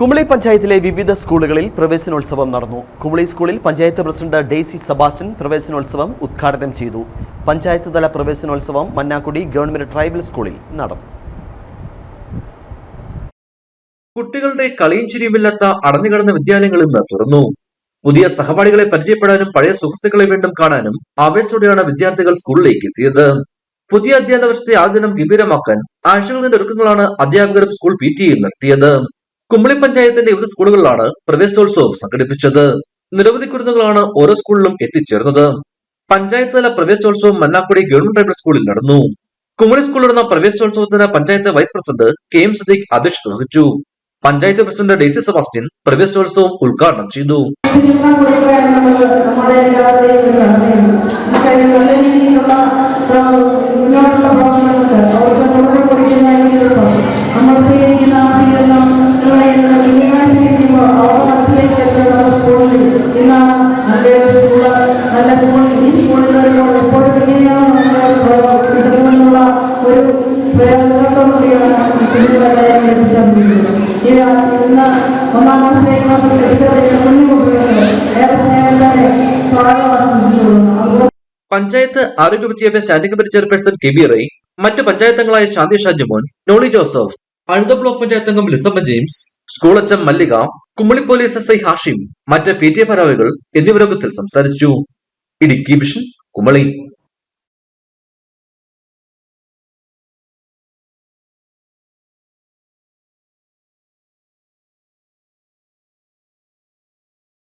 കുമളി പഞ്ചായത്തിലെ വിവിധ സ്കൂളുകളിൽ പ്രവേശനോത്സവം നടന്നു. കുമളി സ്കൂളിൽ പഞ്ചായത്ത് പ്രസിഡന്റ് ഡെയ്സി സെബാസ്റ്റ്യൻ പ്രവേശനോത്സവം ഉദ്ഘാടനം ചെയ്തു. പഞ്ചായത്ത് തല പ്രവേശനോത്സവം മന്നാക്കുടി ഗവൺമെന്റ് ട്രൈബൽ സ്കൂളിൽ നടന്നു. കുട്ടികളുടെ കളിയും ചിരിയുമില്ലാത്ത അടഞ്ഞുകിടന്ന വിദ്യാലയങ്ങൾ ഇന്ന് തുറന്നു. പുതിയ സഹപാഠികളെ പരിചയപ്പെടാനും പഴയ സുഹൃത്തുക്കളെ വീണ്ടും കാണാനും ആവേശത്തോടെയാണ് വിദ്യാർത്ഥികൾ സ്കൂളിലേക്ക് എത്തിയത്. പുതിയ അധ്യയന വർഷത്തെ ആദ്യം ഗംഭീരമാക്കാൻ ആഴ്ചകൾ നിന്ന് ഒരുക്കങ്ങളാണ് അധ്യാപകരും സ്കൂൾ പി ടി നടത്തിയത്. കുമ്പളി പഞ്ചായത്തിന്റെ വിവിധ സ്കൂളുകളിലാണ് പ്രവേശനോത്സവം സംഘടിപ്പിച്ചത്. നിരവധി കുരുന്നുകളാണ് ഓരോ സ്കൂളിലും എത്തിച്ചേർന്നത്. പഞ്ചായത്ത് തല പ്രവേശനോത്സവം മന്നാക്കുടി ഗവൺമെന്റ് പ്രൈമറി സ്കൂളിൽ നടന്നു. കുമളി സ്കൂളിൽ നടന്ന പ്രവേശനോത്സവത്തിന് panchayat vice president K M Sadiq അധ്യക്ഷത വഹിച്ചു. പഞ്ചായത്ത് പ്രസിഡന്റ് ഡെയ്സി സെബാസ്റ്റ്യൻ പ്രവേശനോത്സവം ഉദ്ഘാടനം ചെയ്തു. പഞ്ചായത്ത് ആരോഗ്യ വിദ്യാഭ്യാസ standing committee chairperson K B Rai മറ്റ് പഞ്ചായത്തുകളായ ശാന്തി ഷാജിമോൻ നോളി ജോസഫ് അഴുത ബ്ലോക്ക് പഞ്ചായത്ത് അംഗം ലിസമ്മ ജെയിംസ് സ്കൂൾ അച്ഛൻ Mallika Kumily police S I Hashim മറ്റ് പി ടി എ ഭാരവാഹികൾ എന്നിവരോഗത്തിൽ സംസാരിച്ചു. ഇടുക്കി വിഷൻ കുമളി.